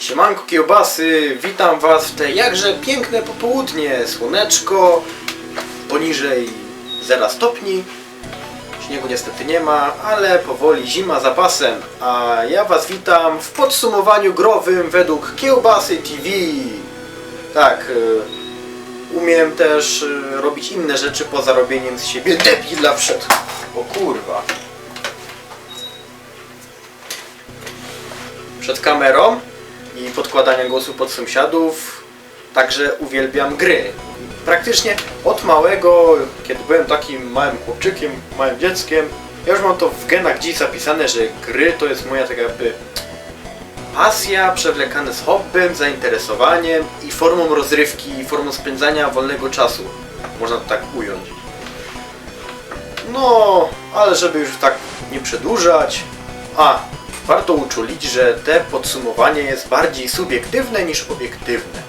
Siemanko kiełbasy, witam was w te jakże piękne popołudnie. Słoneczko, poniżej 0 stopni. Śniegu niestety nie ma, ale powoli zima za pasem. A ja was witam w podsumowaniu growym według Kiełbasy TV. Tak, y, umiem też y, robić inne rzeczy poza robieniem z siebie debila przed... O kurwa. Przed kamerą i podkładania głosu pod sąsiadów. Także uwielbiam gry. Praktycznie od małego, kiedy byłem takim małym chłopczykiem, małym dzieckiem, ja już mam to w genach dziś zapisane, że gry to jest moja taka jakby pasja przewlekane z hobbym, zainteresowaniem i formą rozrywki, formą spędzania wolnego czasu. Można to tak ująć. No, ale żeby już tak nie przedłużać. A, warto uczulić, że te podsumowanie jest bardziej subiektywne niż obiektywne.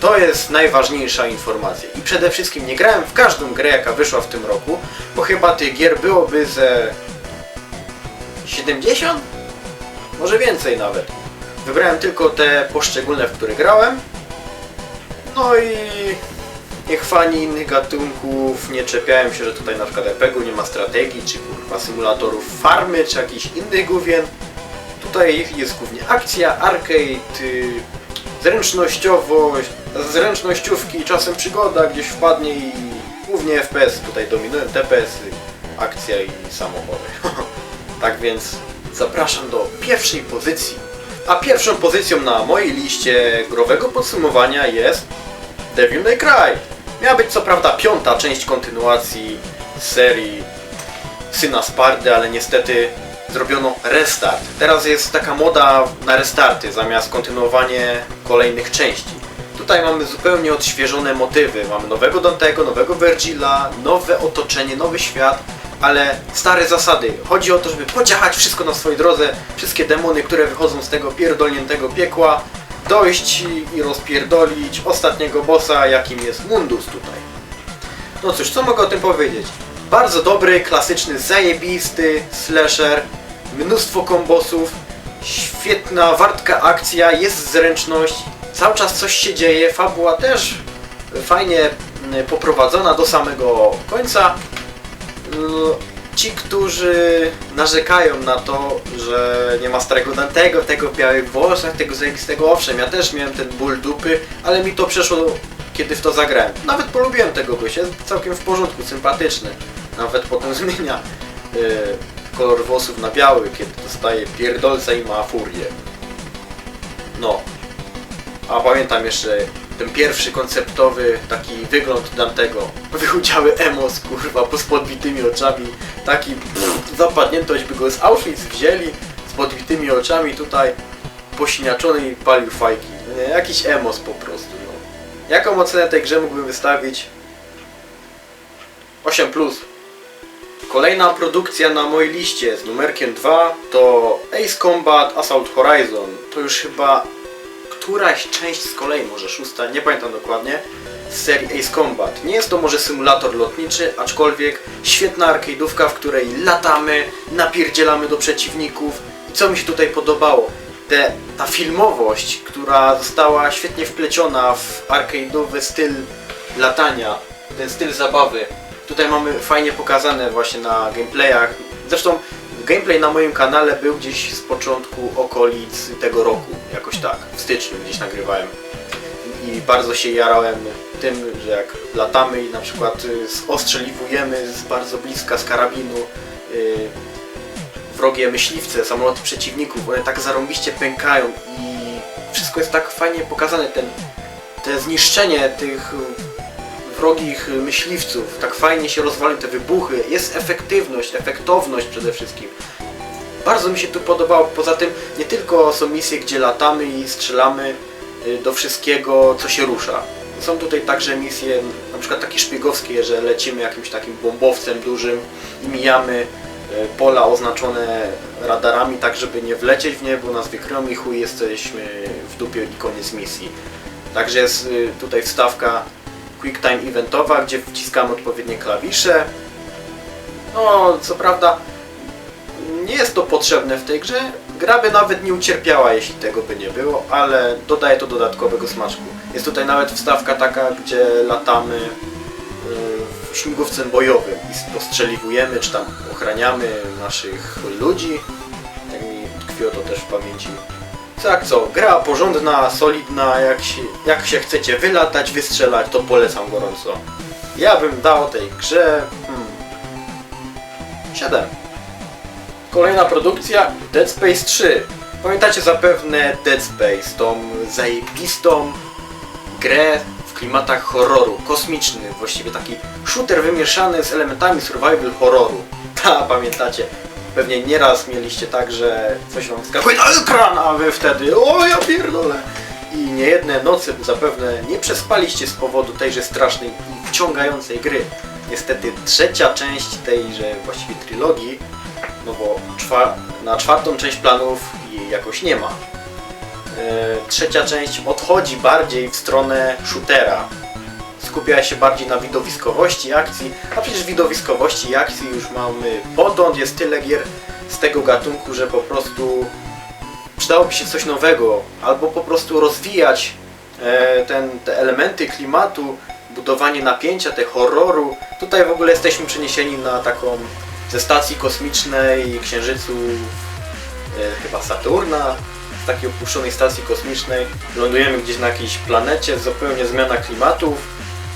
To jest najważniejsza informacja. I przede wszystkim nie grałem w każdą grę, jaka wyszła w tym roku, bo chyba tych gier byłoby ze 70? Może więcej nawet. Wybrałem tylko te poszczególne, w które grałem. No i niech fani innych gatunków nie czepiają się, że tutaj na przykład RPG-u nie ma strategii, czy kurwa symulatorów farmy, czy jakichś innych główien. Tutaj jest głównie akcja, arcade, y, zręcznościowość, zręcznościówki, czasem przygoda gdzieś wpadnie i głównie FPS tutaj dominują, TPS, -y, akcja i samochody. tak więc zapraszam do pierwszej pozycji. A pierwszą pozycją na mojej liście growego podsumowania jest Devil May Cry. Miała być co prawda piąta część kontynuacji serii Syna Spardy, ale niestety zrobiono restart. Teraz jest taka moda na restarty zamiast kontynuowanie kolejnych części. Tutaj mamy zupełnie odświeżone motywy. Mamy nowego Dantego, nowego Vergila, nowe otoczenie, nowy świat, ale stare zasady. Chodzi o to, żeby podziałać wszystko na swojej drodze, wszystkie demony, które wychodzą z tego pierdolniętego piekła, dojść i rozpierdolić ostatniego bossa, jakim jest Mundus tutaj. No cóż, co mogę o tym powiedzieć? Bardzo dobry, klasyczny, zajebisty slasher, mnóstwo kombosów, świetna, wartka akcja, jest zręczność, cały czas coś się dzieje, fabuła też fajnie mm, poprowadzona do samego końca. Y, Ci, którzy narzekają na to, że nie ma starego Dantego, tego w białych włosach, tego zajebistego, owszem, ja też miałem ten ból dupy, ale mi to przeszło kiedy w to zagrałem. Nawet polubiłem tego gościa, jest całkiem w porządku, sympatyczny. Nawet potem zmienia y, kolor włosów na biały, kiedy dostaje pierdolca i ma furię. No. A pamiętam jeszcze ten pierwszy konceptowy taki wygląd Dantego. Wychudziały emos, kurwa, po podbitymi oczami. Taki zapadniętość by go z Auschwitz wzięli z podbitymi oczami tutaj posiniaczony i palił fajki. Nie, jakiś emos po prostu, no. Jaką ocenę tej grze mógłbym wystawić? 8 plus. Kolejna produkcja na mojej liście z numerkiem 2 to Ace Combat Assault Horizon. To już chyba któraś część z kolei, może szósta, nie pamiętam dokładnie, z serii Ace Combat. Nie jest to może symulator lotniczy, aczkolwiek świetna arcade'ówka, w której latamy, napierdzielamy do przeciwników. I co mi się tutaj podobało? Te, ta filmowość, która została świetnie wpleciona w arcade'owy styl latania, ten styl zabawy. Tutaj mamy fajnie pokazane właśnie na gameplayach. Zresztą gameplay na moim kanale był gdzieś z początku okolic tego roku, jakoś tak, w styczniu gdzieś nagrywałem. I bardzo się jarałem tym, że jak latamy i na przykład y, ostrzeliwujemy z bardzo bliska z karabinu y, wrogie myśliwce, samoloty przeciwników, one tak zarąbiście pękają i wszystko jest tak fajnie pokazane, ten, te zniszczenie tych wrogich myśliwców, tak fajnie się rozwalają te wybuchy, jest efektywność, efektowność przede wszystkim. Bardzo mi się tu podobało, poza tym nie tylko są misje, gdzie latamy i strzelamy y, do wszystkiego, co się rusza. Są tutaj także misje, na przykład takie szpiegowskie, że lecimy jakimś takim bombowcem dużym i mijamy y, pola oznaczone radarami, tak żeby nie wlecieć w nie, bo nas wykryją i chuj jesteśmy w dupie i koniec misji. Także jest y, tutaj wstawka QuickTime eventowa, gdzie wciskamy odpowiednie klawisze. No, co prawda nie jest to potrzebne w tej grze, Gra by nawet nie ucierpiała, jeśli tego by nie było, ale dodaje to dodatkowego smaczku. Jest tutaj nawet wstawka taka, gdzie latamy yy, bojowym i postrzeliwujemy, czy tam ochraniamy naszych ludzi. Tak mi tkwiło to też w pamięci. Tak co, gra porządna, solidna, jak się, jak się chcecie wylatać, wystrzelać, to polecam gorąco. Ja bym dał tej grze... Hmm, 7. Kolejna produkcja Dead Space 3. Pamiętacie zapewne Dead Space, tą zajebistą grę w klimatach horroru, kosmiczny, właściwie taki shooter wymieszany z elementami survival horroru. Ta, pamiętacie? Pewnie nieraz mieliście tak, że coś wam skakuje na ekran, a wy wtedy o ja pierdolę. I niejedne nocy zapewne nie przespaliście z powodu tejże strasznej i wciągającej gry. Niestety trzecia część tejże właściwie trylogii no bo czwa na czwartą część planów jej jakoś nie ma. E, trzecia część odchodzi bardziej w stronę shootera. Skupia się bardziej na widowiskowości akcji, a przecież widowiskowości akcji już mamy podąd, jest tyle gier z tego gatunku, że po prostu przydałoby się coś nowego, albo po prostu rozwijać e, ten, te elementy klimatu, budowanie napięcia, te horroru. Tutaj w ogóle jesteśmy przeniesieni na taką ze stacji kosmicznej Księżycu e, chyba Saturna, z takiej opuszczonej stacji kosmicznej. Lądujemy gdzieś na jakiejś planecie, zupełnie zmiana klimatów,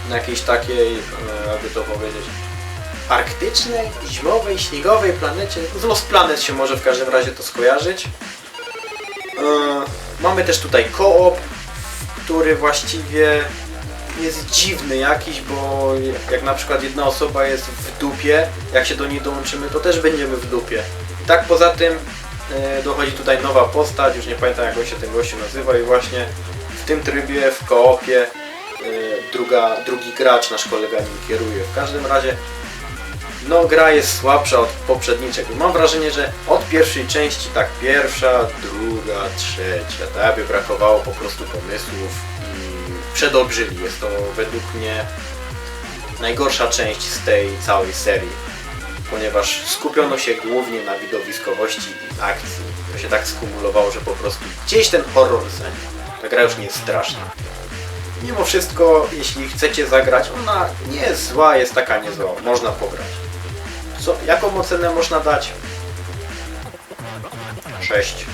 na jakiejś takiej, e, aby to powiedzieć, arktycznej, zimowej, śniegowej planecie. Z Lost Planet się może w każdym razie to skojarzyć. E, mamy też tutaj koop, który właściwie jest dziwny jakiś, bo jak na przykład jedna osoba jest w dupie, jak się do niej dołączymy, to też będziemy w dupie. Tak poza tym e, dochodzi tutaj nowa postać, już nie pamiętam jak on się ten gościu nazywa i właśnie w tym trybie, w koopie e, druga, drugi gracz, nasz kolega nim kieruje. W każdym razie no gra jest słabsza od poprzedniczek. Mam wrażenie, że od pierwszej części tak pierwsza, druga, trzecia, tak by brakowało po prostu pomysłów i przedobrzyli. Jest to według mnie najgorsza część z tej całej serii, ponieważ skupiono się głównie na widowiskowości i akcji. To się tak skumulowało, że po prostu gdzieś ten horror zanikł. Ta gra już nie jest straszna. Mimo wszystko, jeśli chcecie zagrać, ona nie jest zła, jest taka niezła, można pograć. Co, jaką ocenę można dać? 6.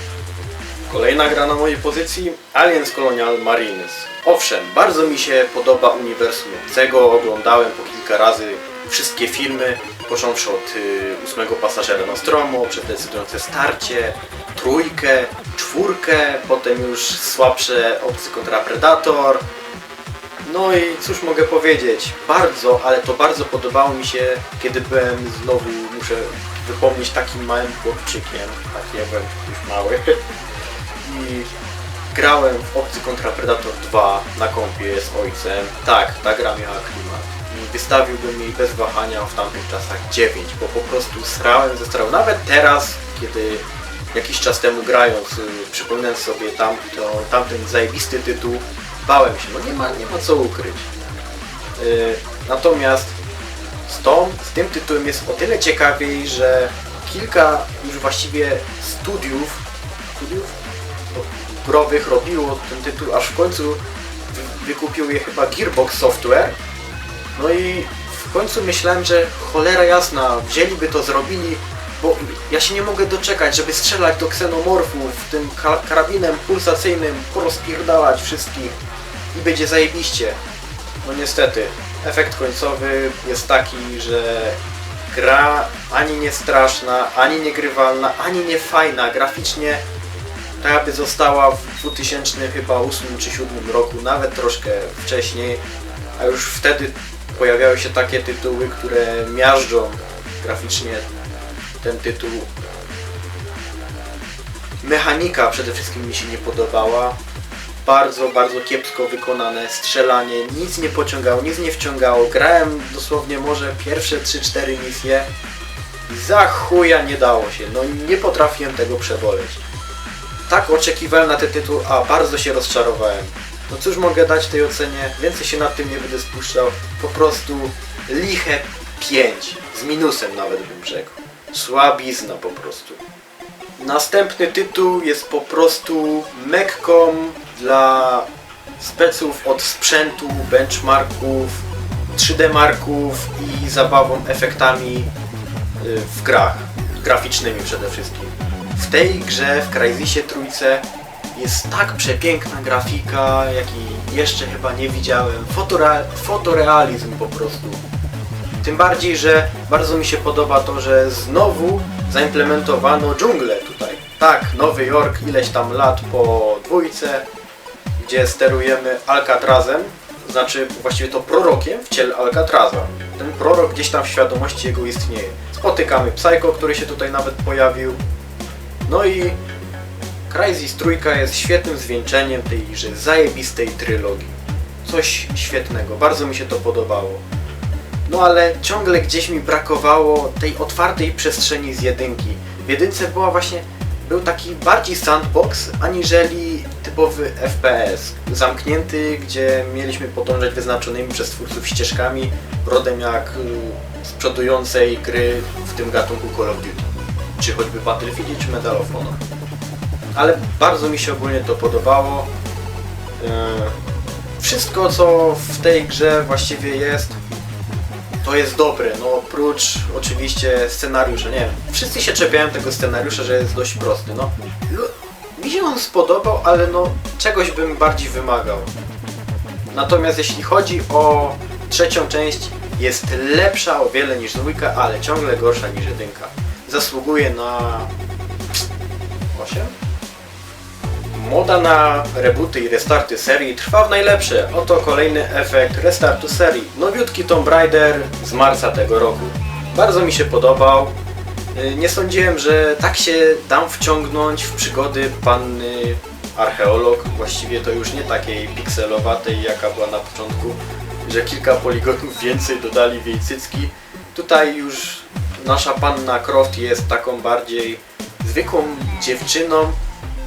Kolejna gra na mojej pozycji Aliens Colonial Marines. Owszem, bardzo mi się podoba uniwersum obcego, oglądałem po kilka razy wszystkie filmy, począwszy od y, ósmego pasażera Nostromo, przez decydujące starcie, trójkę, czwórkę, potem już słabsze Obcy kontra Predator, no i cóż mogę powiedzieć, bardzo, ale to bardzo podobało mi się, kiedy byłem znowu, muszę wypomnieć takim małym chłopczykiem, tak ja byłem już mały i grałem w Obcy kontra Predator 2 na kompie z ojcem. Tak, ta gra miała klimat i wystawiłbym jej bez wahania w tamtych czasach 9, bo po prostu srałem ze strał. Nawet teraz, kiedy jakiś czas temu grając, y, przypominając sobie tamto, tamten zajebisty tytuł, bałem się, no nie ma, nie ma co ukryć. Yy, natomiast z, tą, z tym tytułem jest o tyle ciekawiej, że kilka już właściwie studiów, studiów growych robiło ten tytuł, aż w końcu wy- wykupił je chyba Gearbox Software. No i w końcu myślałem, że cholera jasna, wzięliby to, zrobili, bo ja się nie mogę doczekać, żeby strzelać do ksenomorfów tym ka- karabinem pulsacyjnym, porozpierdalać wszystkich i będzie zajebiście. No niestety, efekt końcowy jest taki, że gra ani nie straszna, ani niegrywalna, ani nie fajna. Graficznie tak jakby została w 2000 chyba 8 czy 7 roku, nawet troszkę wcześniej, a już wtedy pojawiały się takie tytuły, które miażdżą graficznie ten tytuł. Mechanika przede wszystkim mi się nie podobała. Bardzo, bardzo kiepsko wykonane strzelanie, nic nie pociągało, nic nie wciągało. Grałem dosłownie może pierwsze 3-4 misje i za chuja nie dało się. No nie potrafiłem tego przeboleć. Tak oczekiwałem na ten tytuł, a bardzo się rozczarowałem. No cóż mogę dać tej ocenie? Więcej się nad tym nie będę spuszczał. Po prostu liche 5. Z minusem nawet bym rzekł. Słabizna po prostu. Następny tytuł jest po prostu Mekką dla speców od sprzętu, benchmarków, 3D marków i zabawą efektami y, w grach, graficznymi przede wszystkim. W tej grze, w Crysisie trójce jest tak przepiękna grafika, jaki jeszcze chyba nie widziałem. Fotorea fotorealizm po prostu. Tym bardziej, że bardzo mi się podoba to, że znowu zaimplementowano dżunglę tutaj. Tak, Nowy Jork ileś tam lat po dwójce, gdzie sterujemy Alcatrazem, znaczy właściwie to prorokiem w ciele Alcatraza. Ten prorok gdzieś tam w świadomości jego istnieje. Spotykamy Psycho, który się tutaj nawet pojawił. No i Crysis Trójka jest świetnym zwieńczeniem tejże zajebistej trylogii. Coś świetnego, bardzo mi się to podobało. No ale ciągle gdzieś mi brakowało tej otwartej przestrzeni z jedynki. W jedynce była właśnie, był taki bardziej sandbox, aniżeli typowy FPS. Zamknięty, gdzie mieliśmy podążać wyznaczonymi przez twórców ścieżkami, rodem jak z przodującej gry w tym gatunku Call of Duty. Czy choćby Battlefield, czy Medal of Honor. Ale bardzo mi się ogólnie to podobało. Yy, Wszystko co w tej grze właściwie jest, to jest dobre, no oprócz oczywiście scenariusza, nie wiem, wszyscy się czepiają tego scenariusza, że jest dość prosty, no. Mi się on spodobał, ale no czegoś bym bardziej wymagał. Natomiast jeśli chodzi o trzecią część, jest lepsza o wiele niż dwójka, ale ciągle gorsza niż jedynka. Zasługuje na 8? Moda na rebooty i restarty serii trwa w najlepsze. Oto kolejny efekt restartu serii. Nowiutki Tomb Raider z marca tego roku. Bardzo mi się podobał. Yy, Nie sądziłem, że tak się dam wciągnąć w przygody panny archeolog. Właściwie to już nie takiej pikselowatej, jaka była na początku, że kilka poligonów więcej dodali w jej cycki. Tutaj już nasza panna Croft jest taką bardziej zwykłą dziewczyną,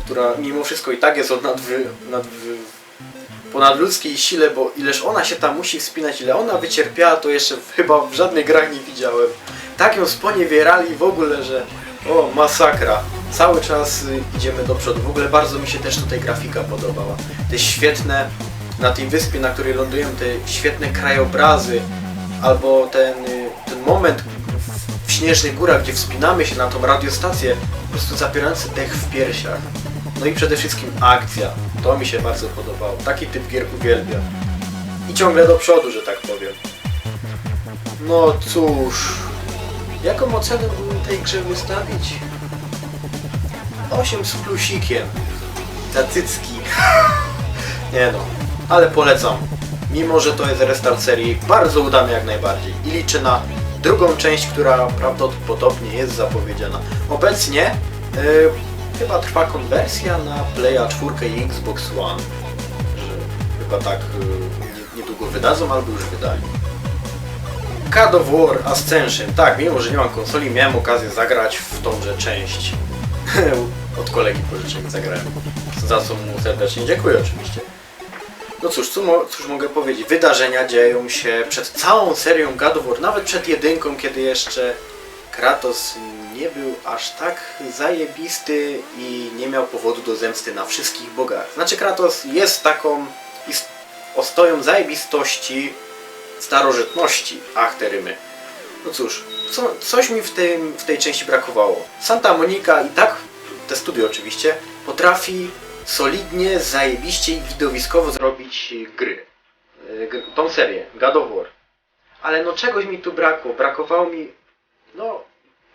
która mimo wszystko i tak jest o nadwy, nadwy, ponadludzkiej sile, bo ileż ona się tam musi wspinać, ile ona wycierpiała, to jeszcze chyba w żadnych grach nie widziałem. Tak ją sponiewierali w ogóle, że o, masakra. Cały czas y, idziemy do przodu. W ogóle bardzo mi się też tutaj grafika podobała. Te świetne, na tej wyspie, na której lądujemy, te świetne krajobrazy, albo ten, y, ten moment w śnieżnych górach, gdzie wspinamy się na tą radiostację, po prostu zapierający dech w piersiach. No i przede wszystkim akcja. To mi się bardzo podobało. Taki typ gier uwielbiam. I ciągle do przodu, że tak powiem. No cóż. Jaką ocenę bym tej grze wystawić? 8 z plusikiem. Za cycki. Nie no, ale polecam. Mimo, że to jest restart serii, bardzo udany jak najbardziej. I liczę na drugą część, która prawdopodobnie jest zapowiedziana. Obecnie y, chyba trwa konwersja na Playa 4 i Xbox One. Że chyba tak y, nie- niedługo wydadzą albo już wydali. God of War Ascension. Tak, mimo że nie mam konsoli, miałem okazję zagrać w tąże część. Od kolegi pożyczek zagrałem. Za co mu serdecznie dziękuję oczywiście. No cóż, mo- cóż mogę powiedzieć? Wydarzenia dzieją się przed całą serią God of War, nawet przed jedynką, kiedy jeszcze Kratos nie był aż tak zajebisty i nie miał powodu do zemsty na wszystkich bogach. Znaczy Kratos jest taką ostoją zajebistości starożytności. Ach, te rymy. No cóż, co, coś mi w, tym, w tej części brakowało. Santa Monica i tak, te studio oczywiście, potrafi solidnie, zajebiście i widowiskowo zrobić gry. Gr- Tą serię, God of War. Ale no czegoś mi tu brakło. Brakowało mi, no,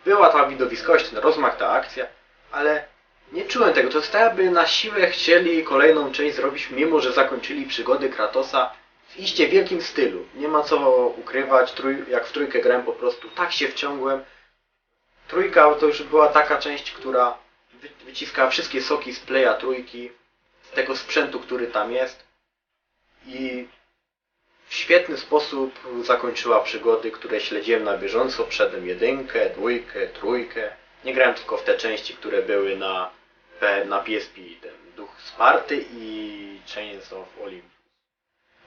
była ta widowiskość, ten rozmach, ta akcja, ale nie czułem tego. To jest tak, jakby na siłę chcieli kolejną część zrobić, mimo że zakończyli przygody Kratosa w iście wielkim stylu. Nie ma co ukrywać, trój, jak w trójkę grałem po prostu, tak się wciągłem. Trójka to już była taka część, która wy, wyciskała wszystkie soki z playa trójki, z tego sprzętu, który tam jest i w świetny sposób zakończyła przygody, które śledziłem na bieżąco. Przedem jedynkę, dwójkę, trójkę. Nie grałem tylko w te części, które były na, na PSP. Ten Duch Sparty i Chains of Olympus.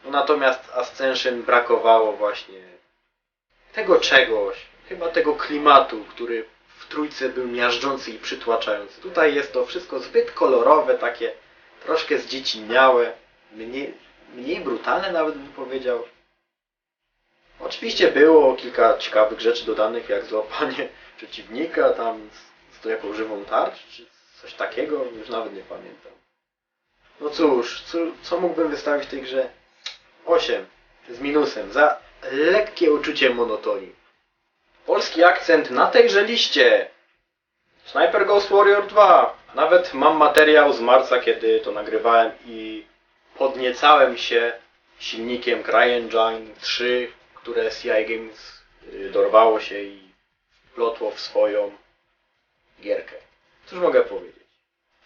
No natomiast Ascension brakowało właśnie tego czegoś, chyba tego klimatu, który w trójce był miażdżący i przytłaczający. Tutaj jest to wszystko zbyt kolorowe, takie troszkę zdziecinniałe, mniej, mniej brutalne nawet bym powiedział. Oczywiście było kilka ciekawych rzeczy dodanych, jak złapanie przeciwnika tam z, z tą jakąś żywą tarcz, czy coś takiego, już nawet nie pamiętam. No cóż, co, co mógłbym wystawić w tej grze? 8 z minusem za lekkie uczucie monotonii. Polski akcent na tejże liście. Sniper Ghost Warrior 2. Nawet mam materiał z marca, kiedy to nagrywałem i podniecałem się silnikiem CryEngine 3, które CI Games y, dorwało się i wplotło w swoją gierkę. Cóż mogę powiedzieć?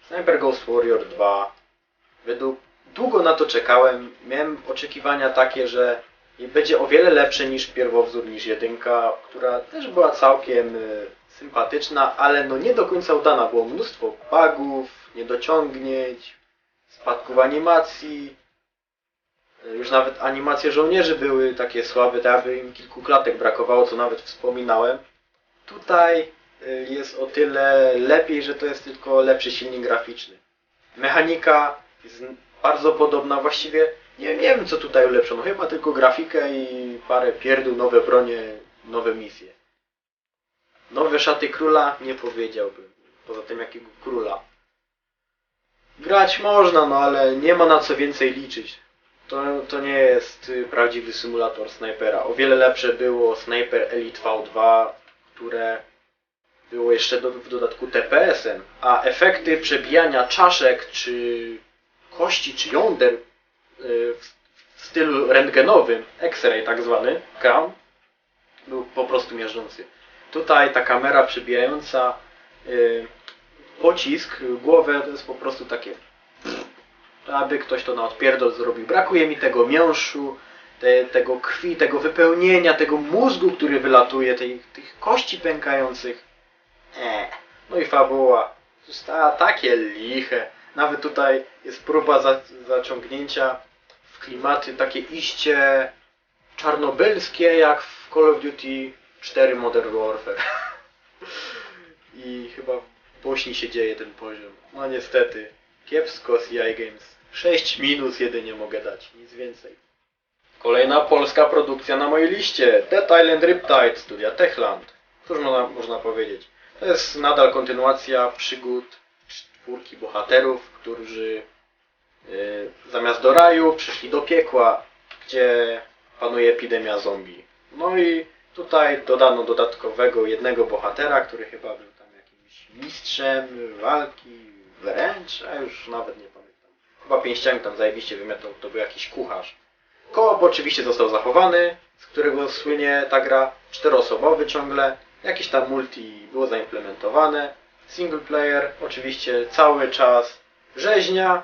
Sniper Ghost Warrior 2 według długo na to czekałem. Miałem oczekiwania takie, że będzie o wiele lepsze niż pierwowzór, niż jedynka, która też była całkiem y, sympatyczna, ale no nie do końca udana. Było mnóstwo bugów, niedociągnięć, spadków animacji. Y, Już nawet animacje żołnierzy były takie słabe, tak jakby im kilku klatek brakowało, co nawet wspominałem. Tutaj y, jest o tyle lepiej, że to jest tylko lepszy silnik graficzny. Mechanika jest bardzo podobna, właściwie nie, nie wiem co tutaj ulepszono, chyba tylko grafikę i parę pierdół, nowe bronie, nowe misje. Nowe szaty króla nie powiedziałbym, poza tym jakiego króla. Grać można, no ale nie ma na co więcej liczyć. To, to nie jest y, prawdziwy symulator snajpera. O wiele lepsze było Sniper Elite V2, które było jeszcze do, w dodatku TPS-em, a efekty przebijania czaszek, czy kości, czy jąder y, w, w stylu rentgenowym, X-ray tak zwany, cam, był po prostu miażdżący. Tutaj ta kamera przebijająca y, pocisk, głowę, to jest po prostu takie aby ktoś to na odpierdol zrobił. Brakuje mi tego miąższu, te, tego krwi, tego wypełnienia, tego mózgu, który wylatuje, tej, tych kości pękających. Eee. No i fabuła. Została takie liche. Nawet tutaj jest próba za, zaciągnięcia w klimaty takie iście czarnobylskie, jak w Call of Duty 4 Modern Warfare. I chyba w Bośni się dzieje ten poziom. No niestety. Kiepsko CI Games. 6 minus jedynie mogę dać, nic więcej. Kolejna polska produkcja na mojej liście. Dead Island Riptide, studia Techland. Cóż można, można powiedzieć? To jest nadal kontynuacja przygód czwórki bohaterów, którzy y, zamiast do raju przyszli do piekła, gdzie panuje epidemia zombie. No i tutaj dodano dodatkowego jednego bohatera, który chyba był tam jakimś mistrzem walki wręcz, a już nawet nie pamiętam. Chyba pięściami tam zajebiście wymiatał, to był jakiś kucharz. Koop oczywiście został zachowany, z którego słynie ta gra czteroosobowy ciągle. Jakieś tam multi było zaimplementowane. Single player oczywiście cały czas rzeźnia,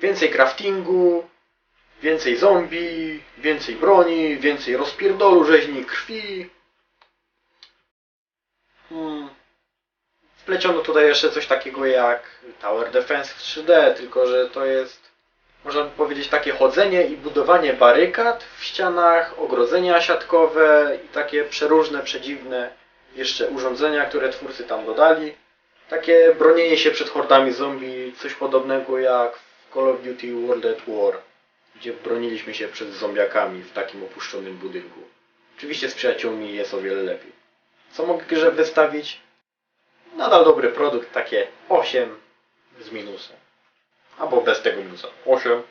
więcej craftingu, więcej zombie, więcej broni, więcej rozpierdolu, rzeźni krwi. Hmm. Wpleciono tutaj jeszcze coś takiego jak Tower Defense w 3D, tylko że to jest można by powiedzieć takie chodzenie i budowanie barykad w ścianach, ogrodzenia siatkowe i takie przeróżne, przedziwne jeszcze urządzenia, które twórcy tam dodali. Takie bronienie się przed hordami zombie, coś podobnego jak w Call of Duty World at War, gdzie broniliśmy się przed zombiakami w takim opuszczonym budynku. Oczywiście z przyjaciółmi jest o wiele lepiej. Co mogę wystawić? Nadal dobry produkt, takie 8 z minusem. Albo bez tego minusa. 8.